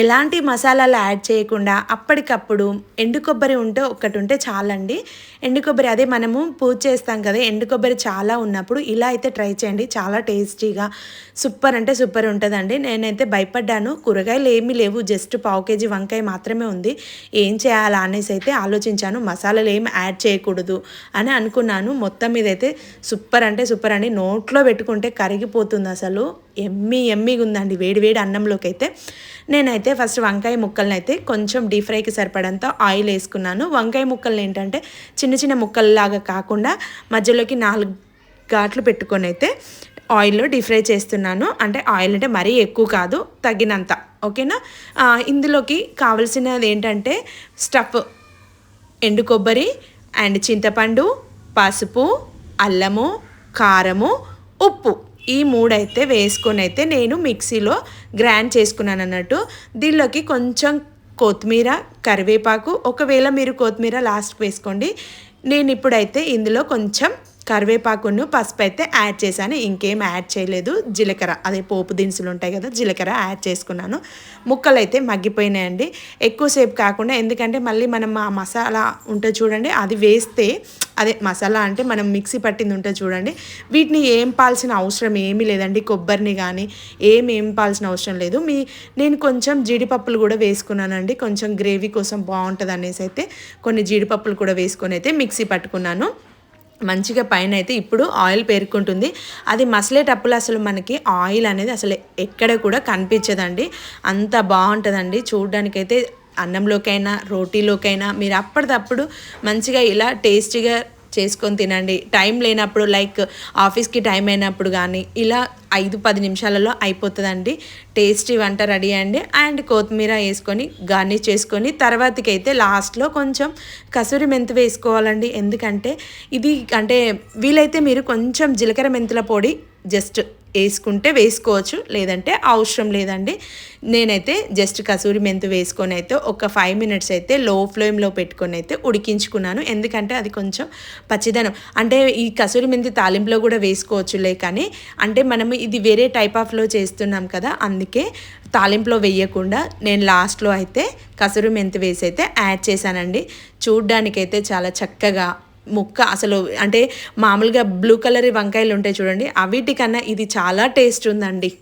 ఎలాంటి మసాలాలు యాడ్ చేయకుండా అప్పటికప్పుడు ఎండు కొబ్బరి ఉంటే ఒకటి ఉంటే చాలండి. ఎండు కొబ్బరి అదే మనము పూజ చేస్తాం కదా ఎండు కొబ్బరి చాలా ఉన్నప్పుడు ఇలా అయితే ట్రై చేయండి. చాలా టేస్టీగా సూపర్ అంటే సూపర్ ఉంటుందండి. నేనైతే భయపడ్డాను. కూరగాయలు ఏమీ లేవు. జస్ట్ పావు కేజీ వంకాయ మాత్రమే ఉంది. ఏం చేయాలా అనేసి అయితే ఆలోచించాను. మసాలాలు ఏమి యాడ్ చేయకూడదు అని అనుకున్నాను. మొత్తం మీద అయితే సూపర్ అంటే సూపర్ అండి. నోట్లో పెట్టుకుంటే కరిగిపోతుంది అసలు. ఎమ్మి ఎమ్మిగా ఉందండి వేడి వేడి అన్నంలోకి అయితే నేనైతే ఫస్ట్ వంకాయ ముక్కల్ని అయితే కొంచెం డీప్ ఫ్రైకి సరిపడంత ఆయిల్ వేసుకున్నాను. వంకాయ ముక్కల్ని ఏంటంటే చిన్న చిన్న ముక్కల్లాగా కాకుండా మధ్యలోకి నాలుగు ఘాట్లు పెట్టుకొని అయితే ఆయిల్లో డీప్ ఫ్రై చేస్తున్నాను. అంటే ఆయిల్ అంటే మరీ ఎక్కువ కాదు తగినంత. ఓకేనా? ఇందులోకి కావలసినది ఏంటంటే స్టఫ్ ఎండు కొబ్బరి అండ్ చింతపండు పసుపు అల్లము కారము ఉప్పు. ఈ మూడైతే వేసుకొని అయితే నేను మిక్సీలో గ్రైండ్ చేసుకున్నాను అన్నట్టు. దీనిలోకి కొంచెం కొత్తిమీర కరివేపాకు ఒకవేళ మీరు కొత్తిమీర లాస్ట్కి వేసుకోండి. నేను ఇప్పుడైతే ఇందులో కొంచెం కరివేపాకును పసుపు అయితే యాడ్ చేశాను. ఇంకేం యాడ్ చేయలేదు. జీలకర్ర అదే పోపు దినుసులు ఉంటాయి కదా జీలకర్ర యాడ్ చేసుకున్నాను. ముక్కలు అయితే మగ్గిపోయినాయండి ఎక్కువసేపు కాకుండా ఎందుకంటే మళ్ళీ మనం ఆ మసాలా ఉంటుంది చూడండి అది వేస్తే అదే మసాలా అంటే మనం మిక్సీ పట్టింది ఉంటుంది చూడండి వీటిని ఏం పాల్సిన అవసరం ఏమీ లేదండి. కొబ్బరిని కానీ ఏం ఏం పాల్సిన అవసరం లేదు. మీ నేను కొంచెం జీడిపప్పులు కూడా వేసుకున్నానండి. కొంచెం గ్రేవీ కోసం బాగుంటుంది అనేసి అయితే కొన్ని జీడిపప్పులు కూడా వేసుకొని అయితే మిక్సీ పట్టుకున్నాను. మంచిగా పైన అయితే ఇప్పుడు ఆయిల్ పేరుకుంటుంది. అది మసలేటప్పుడు అసలు మనకి ఆయిల్ అనేది అసలు ఎక్కడ కూడా కనిపించదండి. అంత బాగుంటుందండి. చూడడానికైతే అన్నంలోకైనా రోటీలోకైనా మీరు అప్పటిదప్పుడు మంచిగా ఇలా టేస్టీగా చేసుకొని తినండి. టైం లేనప్పుడు లైక్ ఆఫీస్కి టైం అయినప్పుడు కానీ ఇలా ఐదు పది నిమిషాలలో అయిపోతుందండి. టేస్టీ వంట రెడీ అండి. అండ్ కొత్తిమీర వేసుకొని గార్నిష్ చేసుకొని తర్వాతకి అయితే లాస్ట్లో కొంచెం కసూరి మెంతు వేసుకోవాలండి. ఎందుకంటే ఇది అంటే వీలైతే మీరు కొంచెం జీలకర్ర మెంతుల పొడి జస్ట్ వేసుకుంటే వేసుకోవచ్చు లేదంటే అవసరం లేదండి. నేనైతే జస్ట్ కసూరి మెంతు వేసుకొని అయితే ఒక ఫైవ్ మినిట్స్ అయితే లో ఫ్లేమ్లో పెట్టుకొని అయితే ఉడికించుకున్నాను. ఎందుకంటే అది కొంచెం పచ్చిదనం. అంటే ఈ కసూరి మెంతి తాలింపులో కూడా వేసుకోవచ్చులే కానీ అంటే మనం ఇది వేరే టైప్ ఆఫ్లో చేస్తున్నాం కదా అందుకే తాలింపులో వేయకుండా నేను లాస్ట్లో అయితే కసూరి మెంతి వేసి అయితే యాడ్ చేశానండి. చూడ్డానికైతే చాలా చక్కగా ముక్క అసలు అంటే మామూలుగా బ్లూ కలర్ వంకాయలు ఉంటాయి చూడండి అవిటికన్నా ఇది చాలా టేస్ట్ ఉందండి.